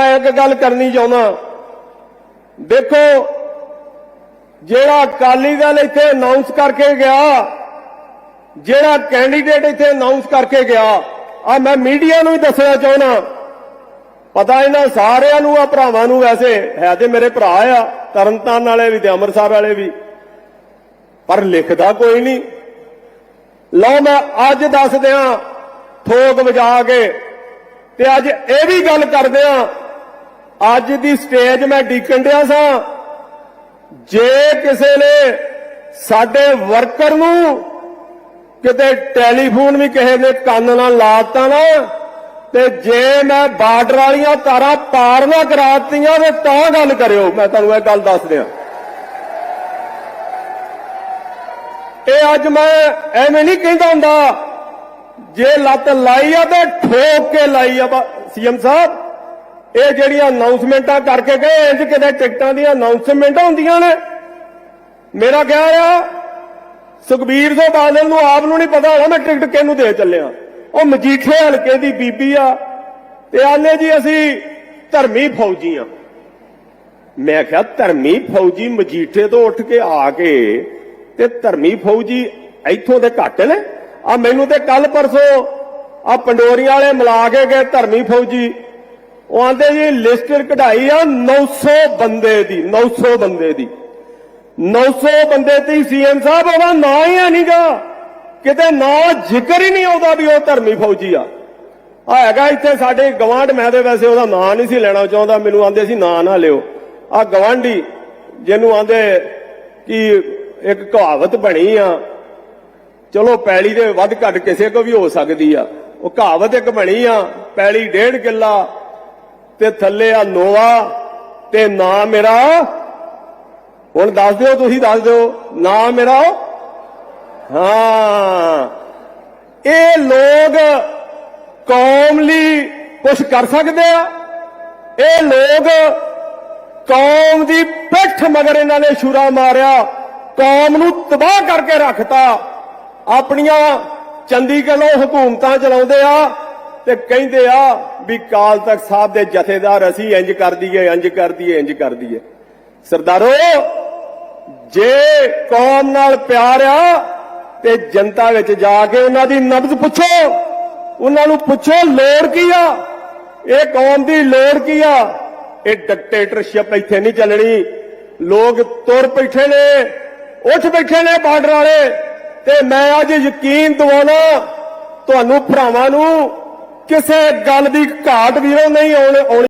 ਮੈਂ ਇੱਕ ਗੱਲ ਕਰਨੀ ਚਾਹੁੰਦਾ। ਦੇਖੋ, ਜਿਹੜਾ ਅਕਾਲੀ ਦਲ ਇੱਥੇ ਅਨਾਉਂਸ ਕਰਕੇ ਗਿਆ, ਜਿਹੜਾ ਕੈਂਡੀਡੇਟ ਇੱਥੇ ਅਨਾਉਂਸ ਕਰਕੇ ਗਿਆ ਆ ਮੈਂ ਮੀਡੀਆ ਨੂੰ ਵੀ ਦੱਸਣਾ ਚਾਹੁੰਦਾ। ਪਤਾ ਇਹਨਾਂ ਸਾਰਿਆਂ ਨੂੰ ਆ ਭਰਾਵਾਂ ਨੂੰ ਵੈਸੇ, ਹੈ ਤੇ ਮੇਰੇ ਭਰਾ ਆ, ਤਰਨਤਾਰਨ ਵਾਲੇ ਵੀ ਤੇ ਅੰਮ੍ਰਿਤਸਰ ਵਾਲੇ ਵੀ। ਪਰ ਲਿਖਦਾ ਕੋਈ ਨਹੀਂ। ਲਓ ਮੈਂ ਅੱਜ ਦੱਸ ਦਿਆਂ ਠੋਕ ਵਜਾ ਕੇ, ਤੇ ਅੱਜ ਇਹ ਵੀ ਗੱਲ ਕਰਦੇ ਆ ਅੱਜ ਦੀ ਸਟੇਜ ਮੈਂ ਡੀਕਣ ਡਿਆ ਸਾਂ। ਜੇ ਕਿਸੇ ਨੇ ਸਾਡੇ ਵਰਕਰ ਨੂੰ ਕਿਤੇ ਟੈਲੀਫੋਨ ਵੀ ਕਿਸੇ ਨੇ ਕੰਨ ਨਾਲ ਲਾਤਾ ਨਾ, ਤੇ ਜੇ ਮੈਂ ਬਾਰਡਰ ਵਾਲੀਆਂ ਤਾਰਾਂ ਪਾਰ ਨਾ ਕਰਾਤੀਆਂ ਤੇ ਤਾਂ ਗੱਲ ਕਰਿਓ। ਮੈਂ ਤੁਹਾਨੂੰ ਇਹ ਗੱਲ ਦੱਸ ਦਿਆਂ। ਇਹ ਅੱਜ ਮੈਂ ਐਵੇਂ ਨਹੀਂ ਕਹਿੰਦਾ ਹੁੰਦਾ, ਜੇ ਲੱਤ ਲਾਈ ਆ ਤੇ ਠੋਕ ਕੇ ਲਾਈ ਆ ਸੀਐਮ ਸਾਹਿਬ। ਇਹ ਜਿਹੜੀਆਂ ਅਨਾਉਂਸਮੈਂਟਾਂ ਕਰਕੇ ਗਏ ਇੰਜ ਕਿਤੇ ਟਿਕਟਾਂ ਦੀਆਂ ਅਨਾਉਂਸਮੈਂਟਾਂ ਹੁੰਦੀਆਂ ਨੇ। ਮੇਰਾ ਖਿਆਲ ਆ, ਸੁਖਬੀਰ ਸਿੰਘ ਬਾਦਲ ਨੂੰ ਆਪ ਨੂੰ ਨਹੀਂ ਪਤਾ ਹੋਣਾ ਮੈਂ ਟਿਕਟ ਕਿਹਨੂੰ ਦੇ ਚੱਲਿਆ। ਉਹ ਮਜੀਠੇ ਹਲਕੇ ਦੀ ਬੀਬੀ ਆ, ਤੇ ਆਨੇ ਜੀ ਅਸੀਂ ਧਰਮੀ ਫੌਜੀ ਆ। ਮੈਂ ਕਿਹਾ, ਧਰਮੀ ਫੌਜੀ ਮਜੀਠੇ ਤੋਂ ਉੱਠ ਕੇ ਆ ਕੇ ਤੇ ਧਰਮੀ ਫੌਜੀ ਇੱਥੋਂ ਦੇ ਘੱਟ ਨੇ? ਆ ਮੈਨੂੰ ਤੇ ਕੱਲ ਪਰਸੋਂ ਆ ਪੰਡੋਰੀਆਂ ਵਾਲੇ ਮਿਲਾ ਕੇ ਗਏ ਧਰਮੀ ਫੌਜੀ। ਉਹ ਆਂਦੇ ਜੀ, ਲਿਸਟ ਕਢਾਈ ਆ 900 ਬੰਦੇ ਦੀ 900 ਬੰਦੇ ਦੀ। 900 ਬੰਦੇ ਤੇ ਸੀਐਮ ਸਾਹਿਬ, ਉਹਦਾ ਨਾਂ ਹੀ ਨਹੀਂਗਾ ਕਿਤੇ ਨਾਂ ਜ਼ਿਕਰ ਹੀ ਨਹੀਂ ਆਉਂਦਾ ਵੀ ਉਹ ਧਰਮੀ ਫੌਜੀ ਆ। ਆ ਹੈਗਾ ਇੱਥੇ ਸਾਡੇ ਗਵਾਂਢ, ਮੈਂ ਤੇ ਵੈਸੇ ਉਹਦਾ ਨਾਂ ਨਹੀਂ ਸੀ ਲੈਣਾ ਚਾਹੁੰਦਾ, ਮੈਨੂੰ ਆਂਦੇ ਸੀ ਨਾਂ ਨਾ ਲਿਓ। ਆ ਗਵਾਂਢੀ, ਜਿਹਨੂੰ ਆਂਦੇ ਕਿ ਇੱਕ ਕਹਾਵਤ ਬਣੀ ਆ, ਚਲੋ ਪੈਲੀ ਦੇ ਵੱਧ ਘੱਟ ਕਿਸੇ ਕੋ ਵੀ ਹੋ ਸਕਦੀ ਆ। ਉਹ ਕਹਾਵਤ ਇੱਕ ਬਣੀ ਆ, ਪੈਲੀ ਡੇਢ ਕਿੱਲਾ ਤੇ ਥੱਲੇ ਆ ਨੋਵਾ ਤੇ ਨਾਂ ਮੇਰਾ। ਹੁਣ ਦੱਸ ਦਿਓ, ਤੁਸੀਂ ਦੱਸ ਦਿਓ, ਨਾਂ ਮੇਰਾ। ਹਾਂ। ਇਹ ਲੋਕ ਕੌਮ ਲਈ ਕੁਝ ਕਰ ਸਕਦੇ ਆ। ਇਹ ਲੋਕ ਕੌਮ ਦੀ ਪਿੱਠ ਮਗਰ ਇਹਨਾਂ ਨੇ ਛੁਰਾ ਮਾਰਿਆ, ਕੌਮ ਨੂੰ ਤਬਾਹ ਕਰਕੇ ਰੱਖਤਾ। ਆਪਣੀਆਂ ਚੰਡੀਗੜ੍ਹੋਂ ਹਕੂਮਤਾਂ ਚਲਾਉਂਦੇ ਆ ਤੇ ਕਹਿੰਦੇ ਆ ਵੀ ਕਾਲ ਤਖਤ ਸਾਹਿਬ ਦੇ ਜਥੇਦਾਰ ਅਸੀਂ ਇੰਜ ਕਰ ਦਈਏ, ਇੰਜ ਕਰ ਦਈਏ, ਇੰਜ ਕਰ ਦਈਏ। ਸਰਦਾਰੋ, ਜੇ ਕੌਮ ਨਾਲ ਪਿਆਰ ਆ ਤੇ ਜਨਤਾ ਵਿੱਚ ਜਾ ਕੇ ਉਹਨਾਂ ਦੀ ਨਬਜ਼ ਪੁੱਛੋ, ਉਹਨਾਂ ਨੂੰ ਪੁੱਛੋ ਲੋੜ ਕੀ ਆ? ਇਹ ਕੌਮ ਦੀ ਲੋੜ ਕੀ ਆ? ਇਹ ਡਿਕਟੇਟਰਸ਼ਿਪ ਇੱਥੇ ਨਹੀਂ ਚੱਲਣੀ। ਲੋਕ ਤੁਰ ਬੈਠੇ ਨੇ, ਉੱਠ ਬੈਠੇ ਨੇ ਬਾਰਡਰ ਵਾਲੇ ਤੇ ਮੈਂ ਅੱਜ ਯਕੀਨ ਦਿਵਾਉਣਾ, ਤੁਹਾਨੂੰ ਭਰਾਵਾਂ ਨੂੰ ਕਿਸੇ ਗੱਲ ਦੀ ਘਾਟ ਵੀਰੋ ਨਹੀਂ ਆਉਣ ਆਉਣੀ